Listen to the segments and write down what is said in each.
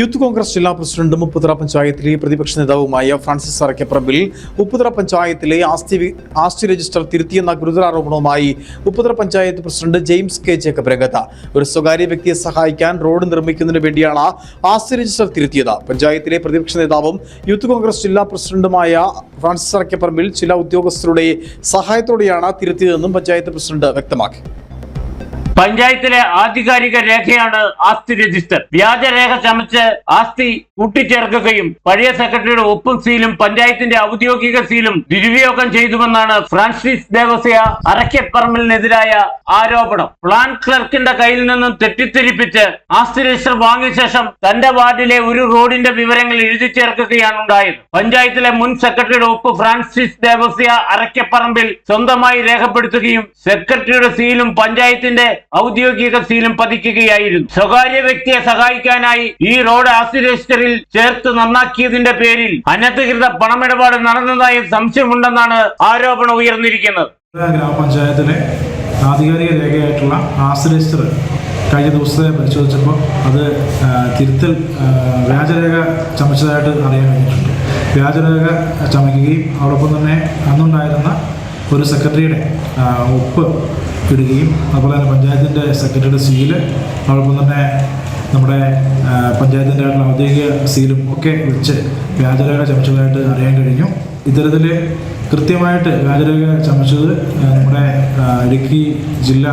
Youth Congress ജില്ലാ പ്രസിഡന്റും ഉപ്പുതറ പഞ്ചായത്തിലെ പ്രതിപക്ഷ നേതാവുമായ ഫ്രാൻസിസ് അറക്കപ്പറമ്പിൽ ഉപ്പുതറ പഞ്ചായത്തിലെ ആസ്തി ആസ്തി രജിസ്റ്റർ തിരുത്തിയെന്ന ഗുരുതരാരോപണവുമായി Upputhara panchayat president James K Jacob രംഗത്ത്. ഒരു സ്വകാര്യ വ്യക്തിയെ സഹായിക്കാൻ റോഡ് നിർമ്മിക്കുന്നതിന് വേണ്ടിയാണ് ആസ്തി രജിസ്റ്റർ തിരുത്തിയത്. പഞ്ചായത്തിലെ പ്രതിപക്ഷ നേതാവും യൂത്ത് കോൺഗ്രസ് ജില്ലാ പ്രസിഡന്റുമായ ഫ്രാൻസിസ് അറക്കപ്പറമ്പിൽ ചില ഉദ്യോഗസ്ഥരുടെ സഹായത്തോടെയാണ് തിരുത്തിയതെന്നും പഞ്ചായത്ത് പ്രസിഡന്റ് വ്യക്തമാക്കി. പഞ്ചായത്തിലെ ആധികാരിക രേഖയാണ് ആസ്തി രജിസ്റ്റർ. വ്യാജരേഖ ചമച്ച് ആസ്തി കൂട്ടിച്ചേർക്കുകയും പഴയ സെക്രട്ടറിയുടെ ഒപ്പും സീലും പഞ്ചായത്തിന്റെ ഔദ്യോഗിക സീലും ദുരുപയോഗം ചെയ്തുവെന്നാണ് ഫ്രാൻസിസ് ദേവസ്യ അറയ്ക്കപ്പറമ്പലിനെതിരായ ആരോപണം. പ്ലാൻ ക്ലർക്കിന്റെ കയ്യിൽ നിന്നും തെറ്റിദ്ധരിപ്പിച്ച് ആസ്തി രജിസ്റ്റർ വാങ്ങിയ ശേഷം തന്റെ വാർഡിലെ ഒരു റോഡിന്റെ വിവരങ്ങൾ എഴുതി ചേർക്കുകയാണ് ഉണ്ടായത്. പഞ്ചായത്തിലെ മുൻ സെക്രട്ടറിയുടെ ഒപ്പ് ഫ്രാൻസിസ് ദേവസ്യ അരക്കപ്പറമ്പിൽ സ്വന്തമായി രേഖപ്പെടുത്തുകയും സെക്രട്ടറിയുടെ സീലും പഞ്ചായത്തിന്റെ ഔദ്യോഗിക സീലും പതിക്കുകയായിരുന്നു. സ്വകാര്യ വ്യക്തിയെ സഹായിക്കാനായി ഈ റോഡ് ആസ്തി രജിസ്റ്ററിൽ ചേർത്ത് നന്നാക്കിയതിന്റെ പേരിൽ അനധികൃത പണമിടപാട് നടന്നതായി സംശയമുണ്ടെന്നാണ് ആരോപണം ഉയർന്നിരിക്കുന്നത്. ഗ്രാമപഞ്ചായത്തിലെ ആധികാരിക രേഖയായിട്ടുള്ള ആസ്തി രജിസ്റ്റർ കഴിഞ്ഞ ദിവസത്തെ പരിശോധിച്ചപ്പോൾ അത് തിരുത്തൽ വ്യാജരേഖ ചമച്ചതായിട്ട് അറിയാൻ കഴിഞ്ഞിട്ടുണ്ട്. വ്യാജരേഖ ചമയ്ക്കുകയും അതോടൊപ്പം തന്നെ അന്നുണ്ടായിരുന്ന ഒരു സെക്രട്ടറിയുടെ ഒപ്പ് ഇടുകയും അതുപോലെ തന്നെ പഞ്ചായത്തിന്റെ സെക്രട്ടറിയുടെ സീൽ അതോടൊപ്പം തന്നെ നമ്മുടെ പഞ്ചായത്തിന്റെ ഔദ്യോഗിക സീലും ഒക്കെ വെച്ച് വ്യാജരേഖ ചമച്ചതായിട്ട് അറിയാൻ കഴിഞ്ഞു. ഇത്തരത്തിൽ കൃത്യമായിട്ട് വ്യാജരേഖ ചമച്ചത് നമ്മുടെ ഇടുക്കി ജില്ലാ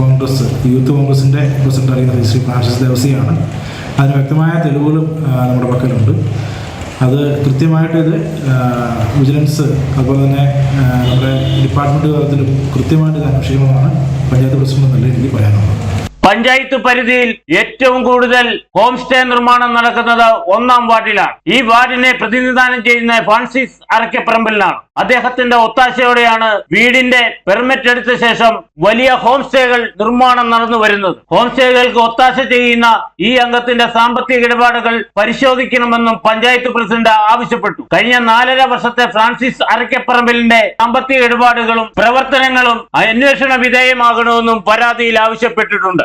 കോൺഗ്രസ് യൂത്ത് കോൺഗ്രസിന്റെ പ്രസിഡന്റ് അറിയുന്ന ശ്രീ ഫ്രാൻസിസ് ദേവസിയാണ്. അതിന് വ്യക്തമായ തെളിവുകളും നമ്മുടെ പക്കലുണ്ട്. അത് കൃത്യമായിട്ട് ഇത് വിജിലൻസ് അതുപോലെ തന്നെ നമ്മുടെ ഡിപ്പാർട്ട്മെന്റ് തലത്തിലും കൃത്യമായിട്ട് ഇത് അന്വേഷിക്കണമെന്നാണ് പഞ്ചായത്ത് പ്രസിഡന്റ് നല്ല രീതിയിൽ പറയാനുള്ളത്. പഞ്ചായത്ത് പരിധിയിൽ ഏറ്റവും കൂടുതൽ ഹോം സ്റ്റേ നിർമ്മാണം നടക്കുന്നത് ഒന്നാം വാർഡിലാണ്. ഈ വാർഡിനെ പ്രതിനിധാനം ചെയ്യുന്ന ഫ്രാൻസിസ് അറക്കപ്പറമ്പിലാണ് അദ്ദേഹത്തിന്റെ ഒത്താശയോടെയാണ് വീടിന്റെ പെർമിറ്റ് എടുത്ത ശേഷം വലിയ ഹോം സ്റ്റേകൾ നിർമ്മാണം നടന്നു വരുന്നത്. ഹോം സ്റ്റേകൾക്ക് ഒത്താശ ചെയ്യുന്ന ഈ അംഗത്തിന്റെ സാമ്പത്തിക ഇടപാടുകൾ പരിശോധിക്കണമെന്നും പഞ്ചായത്ത് പ്രസിഡന്റ് ആവശ്യപ്പെട്ടു. കഴിഞ്ഞ നാലര വർഷത്തെ ഫ്രാൻസിസ് അരക്കപ്പറമ്പിലിന്റെ സാമ്പത്തിക ഇടപാടുകളും പ്രവർത്തനങ്ങളും അന്വേഷണ വിധേയമാകണമെന്നും പരാതിയിൽ ആവശ്യപ്പെട്ടിട്ടുണ്ട്.